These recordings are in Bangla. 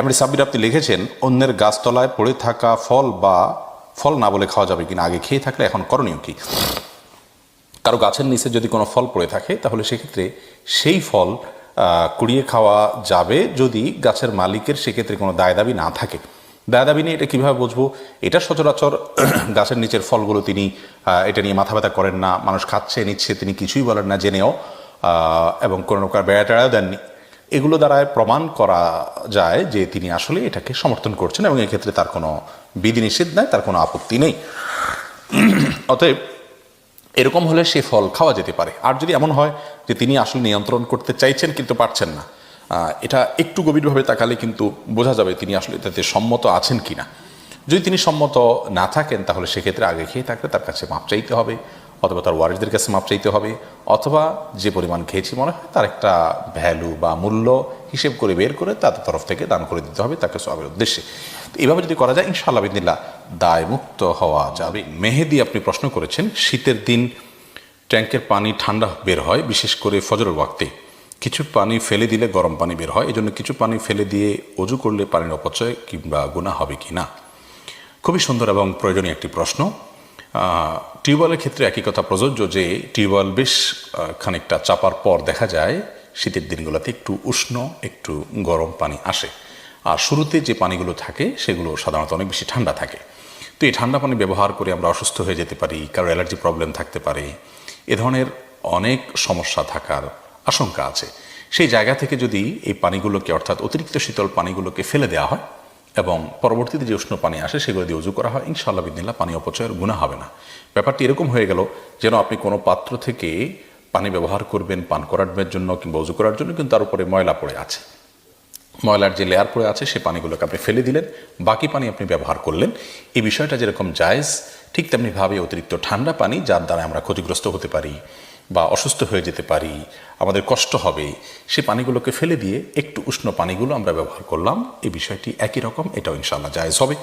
এমনি সাব্বির আপনি লিখেছেন, অন্যের গাছতলায় পড়ে থাকা ফল বা ফল না বলে খাওয়া যাবে কিনা, আগে খেয়ে থাকলে এখন করণীয় কি? কারও গাছের নিচে যদি কোনো ফল পড়ে থাকে, তাহলে সেক্ষেত্রে সেই ফল কুড়িয়ে খাওয়া যাবে যদি গাছের মালিকের সেক্ষেত্রে কোনো দায় দাবি না থাকে। দায় দাবি নিয়ে এটা কীভাবে বুঝব? এটা সচরাচর গাছের নিচের ফলগুলো তিনি এটা নিয়ে মাথা ব্যথা করেন না, মানুষ খাচ্ছে, নিচ্ছে, তিনি কিছুই বলেন না, জেনেও এবং কোনো প্রকার বেড়া টেড়াও দেননি। এগুলো দ্বারায় প্রমাণ করা যায় যে তিনি আসলে এটাকে সমর্থন করছেন এবং এক্ষেত্রে তার কোনো বিধিনিষেধ নাই, তার কোনো আপত্তি নেই। অতএব এরকম হলে সে ফল খাওয়া যেতে পারে। আর যদি এমন হয় যে তিনি আসলে নিয়ন্ত্রণ করতে চাইছেন কিন্তু পারছেন না এটা একটু গভীরভাবে তাকালে কিন্তু বোঝা যাবে তিনি আসলে এটাতে সম্মত আছেন কি না যদি তিনি সম্মত না থাকেন তাহলে সেক্ষেত্রে আগে খেয়ে থাকলে তার কাছে মাপ চাইতে হবে। অথবা তার ওয়ারিসদের কাছে মাপ চাইতে হবে, অথবা যে পরিমাণ খেয়েছি মনে হয় তার একটা ভ্যালু বা মূল্য হিসেব করে বের করে তাদের তরফ থেকে দান করে দিতে হবে তাকে সবের উদ্দেশ্যে। তো এইভাবে যদি করা যায়, ইনশাআল্লাহ বিদিল্লা দায় মুক্ত হওয়া যাবে। মেহেদি আপনি প্রশ্ন করেছেন, শীতের দিন ট্যাঙ্কের পানি ঠান্ডা বের হয়, বিশেষ করে ফজরের ওয়াক্তে। কিছু পানি ফেলে দিলে গরম পানি বের হয়, এজন্য কিছু পানি ফেলে দিয়ে অজু করলে পানির অপচয় কিংবা গুণা হবে কি না খুবই সুন্দর এবং প্রয়োজনীয় একটি প্রশ্ন। টিউবওয়েলের ক্ষেত্রে একই কথা প্রযোজ্য যে টিউবওয়েল বেশ খানিকটা চাপার পর দেখা যায় শীতের দিনগুলোতে একটু উষ্ণ, একটু গরম পানি আসে। আর শুরুতে যে পানিগুলো থাকে সেগুলো সাধারণত অনেক বেশি ঠান্ডা থাকে। তো এই ঠান্ডা পানি ব্যবহার করে আমরা অসুস্থ হয়ে যেতে পারি, কারও অ্যালার্জি প্রবলেম থাকতে পারে, এ ধরনের অনেক সমস্যা থাকার আশঙ্কা আছে। সেই জায়গা থেকে যদি এই পানিগুলোকে, অর্থাৎ অতিরিক্ত শীতল পানিগুলোকে ফেলে দেওয়া হয় এবং পরবর্তীতে যে উষ্ণ পানি আসে সেগুলো দিয়ে উজু করা হয়। ইনশাআল্লাহ বিদিনিল্লাহ পানি অপচয়ের গুণা হবে না। ব্যাপারটি এরকম হয়ে গেল যেন আপনি কোনো পাত্র থেকে পানি ব্যবহার করবেন, পান করার জন্য কিংবা উজু করার জন্য, কিন্তু তার উপরে ময়লা পড়ে আছে। ময়লার যে লেয়ার পড়ে আছে, সে পানিগুলোকে আপনি ফেলে দিলেন, বাকি পানি আপনি ব্যবহার করলেন। এই বিষয়টা যেরকম জায়েজ, ঠিক তেমনিভাবে অতিরিক্ত ঠান্ডা পানি, যার দ্বারা আমরা ক্ষতিগ্রস্ত হতে পারি। বা অসুস্থ হয়ে যেতে পারি, আমাদের কষ্ট হবে, সে পানিগুলোকে ফেলে দিয়ে একটু উষ্ণ পানিগুলো আমরা ব্যবহার করলাম। এই বিষয়টি একই রকম, এটাও ইনশাল্লাহ জায়েজ হবে।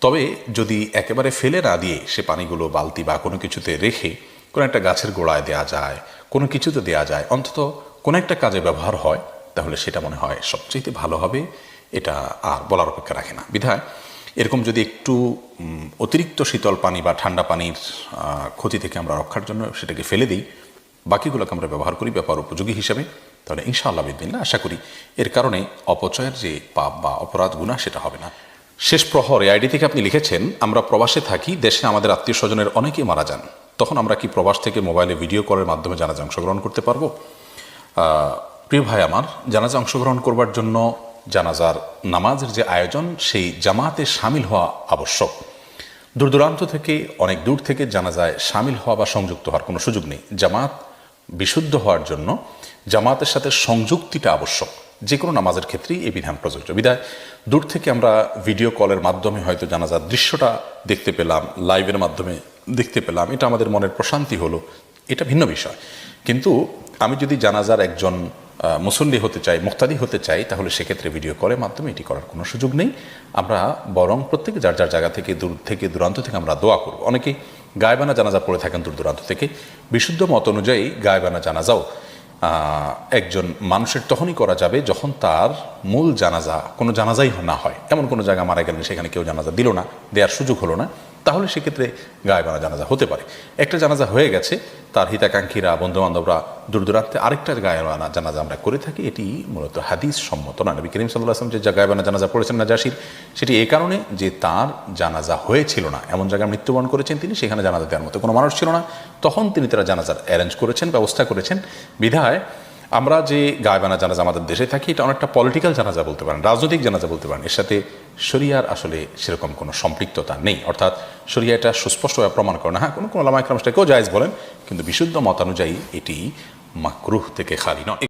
তবে যদি একেবারে ফেলে না দিয়ে সে পানিগুলো বালতি বা কোনো কিছুতে রেখে কোনো একটা গাছের গোড়ায় দেয়া যায়, কোনো কিছুতে দেয়া যায়, অন্তত কোনো একটা কাজে ব্যবহার হয়, তাহলে সেটা মনে হয় সবচেয়ে ভালো হবে। এটা আর বলার অপেক্ষা রাখে না। বিধায় এরকম যদি একটু অতিরিক্ত শীতল পানি বা ঠান্ডা পানির ক্ষতি থেকে আমরা রক্ষার জন্য সেটাকে ফেলে দিই বাকিগুলোকে আমরা ব্যবহার করি ব্যাপার উপযোগী হিসেবে। তাহলে ইনশাআল্লাহ বিদিন আশা করি এর কারণে অপচয়ের যে পাপ বা অপরাধ গুণা সেটা হবে না। শেষ প্রহরে আইডি থেকে আপনি লিখেছেন, আমরা প্রবাসে থাকি, দেশে আমাদের আত্মীয় স্বজনের অনেকেই মারা যান। তখন আমরা কি প্রবাস থেকে মোবাইলে ভিডিও কলের মাধ্যমে জানাজা অংশগ্রহণ করতে পারব? প্রিয় ভাই আমার, জানাজা অংশগ্রহণ করবার জন্য জানাজার নামাজের যে আয়োজন, সেই জামাতে সামিল হওয়া আবশ্যক। দূর দূরান্ত থেকে, অনেক দূর থেকে জানাজায় সামিল হওয়া বা সংযুক্ত হওয়ার কোনো সুযোগ নেই। জামাত বিশুদ্ধ হওয়ার জন্য জামাতের সাথে সংযুক্তিটা আবশ্যক। যে কোনো নামাজের ক্ষেত্রেই এই বিধান প্রযোজ্য। বিধায় দূর থেকে আমরা ভিডিও কলের মাধ্যমে হয়তো জানাজার দৃশ্যটা দেখতে পেলাম, লাইভের মাধ্যমে দেখতে পেলাম। এটা আমাদের মনের প্রশান্তি হলো। এটা ভিন্ন বিষয়। কিন্তু আমি যদি জানাজার একজন মুসল্লি হতে চাই, মুক্তাদি হতে চাই, তাহলে সেক্ষেত্রে ভিডিও কলের মাধ্যমে এটি করার কোনো সুযোগ নেই। আমরা বরং প্রত্যেকে যার যার জায়গা থেকে, দূর থেকে, দূরান্ত থেকে আমরা দোয়া করব। অনেকে গায়বানা জানাজা পড়ে থাকেন দূর দূরান্ত থেকে। বিশুদ্ধ মত অনুযায়ী গায়বানা জানাজাও একজন মানুষের তখনই করা যাবে যখন তার মূল জানাজা কোনো জানাজাই না হয়। এমন কোনো জায়গা মারা গেলেন সেখানে কেউ জানাজা দিল না, দেওয়ার সুযোগ হলো না। তাহলে সেক্ষেত্রে গায়েবানা জানাজা হতে পারে। একটা জানাজা হয়ে গেছে, তার হিতাকাঙ্ক্ষীরা, বন্ধুবান্ধবরা দূর দূরান্তে আরেকটা গায়েবানা জানাজা আমরা করে থাকি। এটি মূলত হাদিস সম্মত না। নবী করিম সাল্লাহ আসলাম যে গায়েবানা জানাজা পড়েছেন না জাসির সেটি এই কারণে যে তার জানাজা হয়েছিল না। এমন জায়গায় মৃত্যুবরণ করেছেন তিনি, সেখানে জানাজা দেওয়ার মতো কোনো মানুষ ছিল না। তখন তিনি তারা জানাজার অ্যারেঞ্জ করেছেন, ব্যবস্থা করেছেন। বিধায় আমরা যে গায়বানা জানাজা আমাদের দেশে থাকি, এটা অনেকটা পলিটিক্যাল জানাজা বলতে পারেন, রাজনৈতিক জানাজা বলতে পারেন। এর সাথে শরিয়ার আসলে সেরকম কোনো সম্পৃক্ততা নেই। অর্থাৎ শরিয়া এটা সুস্পষ্টভাবে প্রমাণ করে না। হ্যাঁ কোনো কোনো লামাইক্রাম সেটাকেও জায়জ বলেন, কিন্তু বিশুদ্ধ মতানুযায়ী এটি মাকরুহ থেকে খালি নয়।